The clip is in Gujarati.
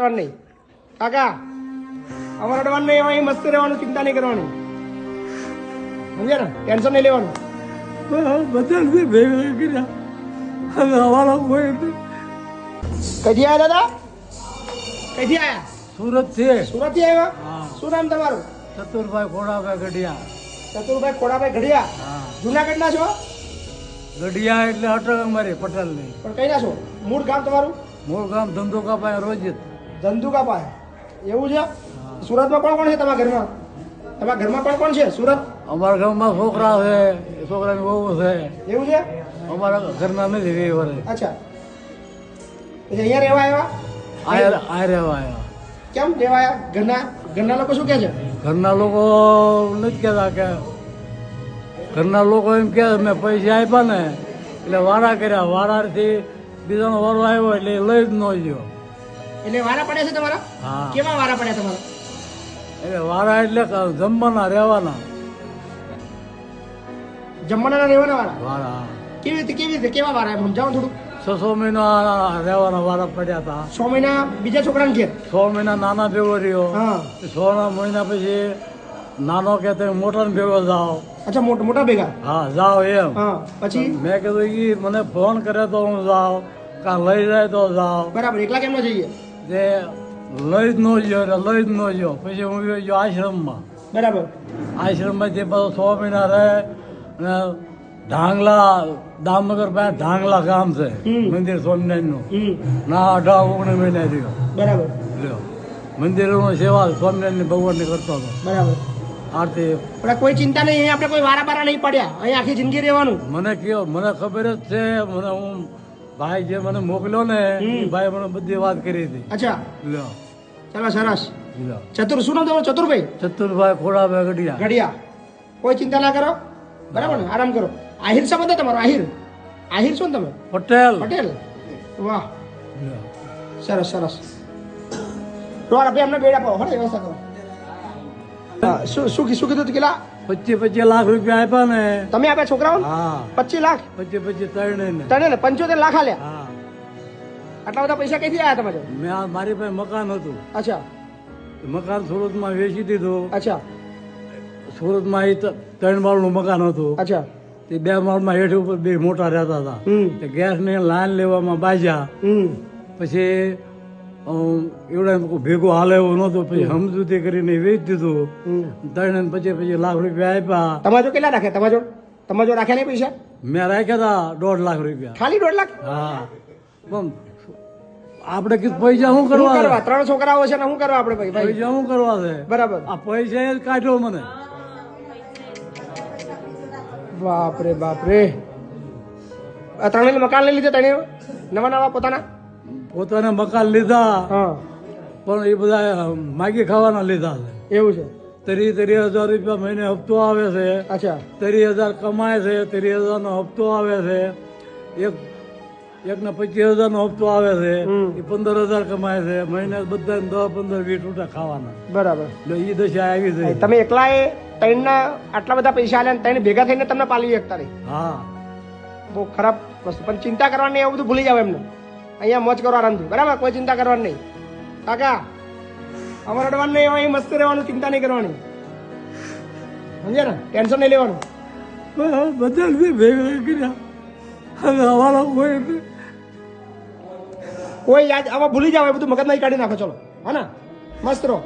કરવાનું નહીં કાકા અમારે અડવાનું નહીં અહીં મસ્ત રહેવાનું ચિંતા નહીં કરવાની. સમજ્યા ને? ટેન્શન નહીં લેવાનું. બધા ભેગા કર્યા હવે અમારા કોઈ નથી. આવ્યા દાદા? કઈથી આવ્યા સુરત છે સુરતથી આવ્યા શું નામ તમારું? ચતુરભાઈ ખોડાભાઈ ગઢિયા. ચતુરભાઈ ખોડાભાઈ ગઢિયા. જુનાગઢ ના છો? ગઢિયા એટલે અટક અમારી પટેલની. પણ કઈ ના છો? મૂળ ગામ તમારું? મૂળ ગામ ધંધો ધંધુકાભાઈ રોજિત. ધંધુકા પાય એવું છે? સુરતમાં કોણ કોણ છે તમારા ઘરમાં? તમારા ઘરમાં કોણ કોણ છે? સુરત? અમારા ઘરમાં છોકરા છે. છોકરાની બહુ છે. એવું છે? અમારા ઘરના નથી વે વરે. અચ્છા. અહીંયા રહેવા આવ્યા? આ રહેવા આવ્યા. કેમ રહેવા ઘરના ઘરના લોકો શું કહે છે? ઘરના લોકો નથી કહેતા કે ઘરના લોકો એમ કે મેં પૈસા આપ્યા ને એટલે વારા કર્યા. વારાથી બીજાનો વારો આવ્યો એટલે લઈ જ ન ગયો. એટલે વારા પડ્યા છે તમારા? કેવા વારા પડ્યા તમારા? એટલે વારા એટલે જમવાના રહેવાના. જમવાના રહેવાના વારા? વારા કેવી રીતે કેવી રીતે કેવા વારા? સમજાવો થોડું છસો મહિના રહેવાના વારા પડ્યા હતા છ મહિના બીજા છોકરાને ઘેર છ મહિના નાના ભેગો રહ્યો. હા. છ ના મહિના પછી નાનો કે તમે મોટા ભેગો જાઓ. અચ્છા મોટા મોટા ભેગા? હા જાઓ એમ. પછી? મેં કીધું કે મને ફોન કરે તો હું જાઉં. કાં લઈ જાય તો જાઉં. બરાબર એકલા કેમ ન જઈએ? તે લઈ જ ન ગયો એટલે લઈ જ ન ગયો પછી હું ગયો આશ્રમમાં. બરાબર. આશ્રમમાંથી બધો છ મહિના રહે અને ઢાંગલા દામનગર પાસે ઢાંગલા ગામ છે મંદિર સ્વામિનારાયણનું. ના અઢાર ઓગણીસ મહિના રહ્યો બરાબર. લ્યો મંદિરોનો સેવા સ્વામિનારાયણ ભગવાનની કરતો હતો. બરાબર. આરતી. પણ કોઈ ચિંતા નહીં આપણે કોઈ વારા બારા નહીં પડ્યા. અહીં આખી જિંદગી રહેવાનું. મને કયો મને ખબર જ છે મને હું ભાઈ જે મને મોકલ્યો ને. એ ભાઈ મને બધી વાત કરી હતી. અચ્છા. લો ચાલો સરસ. લો ચતુર શું નામ તમારું? ચતુરભાઈ? ચતુરભાઈ ખોડાભાઈ ગઢિયા. ઘડિયા કોઈ ચિંતા ના કરો. બરાબર ને? આરામ કરો. આહિર સંબંધ તમારો? આહિર. આહિર શું ને તમે? પટેલ. પટેલ. વાહ. સરસ સરસ. તમારા ભાઈ અમને બેડા પાવો હને વ્યવસ્થા કરો. હા, શું શું શું કીધું કેટલા પચીસ પચીસ લાખ રૂપિયા આપ્યા ને. તમે આપ્યા છોકરાઓ? પચીસ લાખ? પચીસ પચીસ ત્રણે ને. તને પંચોતેર લાખ આલ્યા? આટલા બધા પૈસા ક્યાંથી આવ્યા તમારે? મેં મારી પાસે મકાન હતું. અચ્છા. મકાન સુરતમાં વેચી દીધું. અચ્છા. સુરતમાં એ ત્રણ માળનું મકાન હતું. અચ્છા. તે બે માળમાં હેઠ ઉપર બે મોટા રહેતા હતા. ગેસ ગેસની લાઈન લેવામાં બાજ્યા. પછી એવડા ભેગો હાલે એવો નહોતો. પછી સમજૂતી કરીને વેચી દીધું. ત્રણ પછી પછી લાખ રૂપિયા આપ્યા. તમારા કેટલા રાખ્યા? તમારા જો રાખ્યા નહીં પૈસા? મેં રાખ્યા હતા દોઢ લાખ રૂપિયા. ખાલી દોઢ લાખ? હા. પણ આપણે કીધું પૈસા શું કરવા ત્રણ છોકરાઓ છે ને શું કરવા આપણે પૈસા શું કરવા છે? બરાબર. આ પૈસા એ કાઢ્યો મને. બાપરે બાપરે. ત્રણેય મકાન લઈ લીધે તને નવા નવા પોતાના? પોતાને મકાન લીધા. પણ એ બધા માગી ખાવાના લીધા છે. એવું છે. ત્રીસ ત્રીસ હજાર રૂપિયા મહિને હપ્તો આવે છે. અચ્છા. ત્રીસ હજાર કમાય છે ત્રીસ હજાર નો હપ્તો આવે છે. એક એક ને પચીસ હજાર નો હપ્તો આવે છે. એ પંદર હજાર કમાય છે. મહિને બધા દસ પંદર વીસ રૂપિયા ખાવાના. બરાબર. એટલે એ દશા આવી છે. તમે એકલા એ ત્રણના આટલા બધા પૈસા આલ્યા ત્રણ ભેગા થઈને તમને પાલી શકતા નહીં હા. બહુ ખરાબ વસ્તુ. પણ ચિંતા કરવાની એવું બધું ભૂલી જાવ એમને. અહીંયા મોજ કરવા આરામથી બરાબર? કોઈ ચિંતા કરવાની નહીં. કાકા અમારે અડવાનું નહીં અહીં મસ્ત રહેવાનું ચિંતા નહીં કરવાની. સમજ્યા ને? ટેન્શન નહીં લેવાનું. બધા ભેગા કર્યા. હવે અમારા કોઈ કોઈ યાદ આમાં ભૂલી જાવ એ બધું મગજમાં કાઢી નાખો ચલો. હા ને? મસ્ત રહો.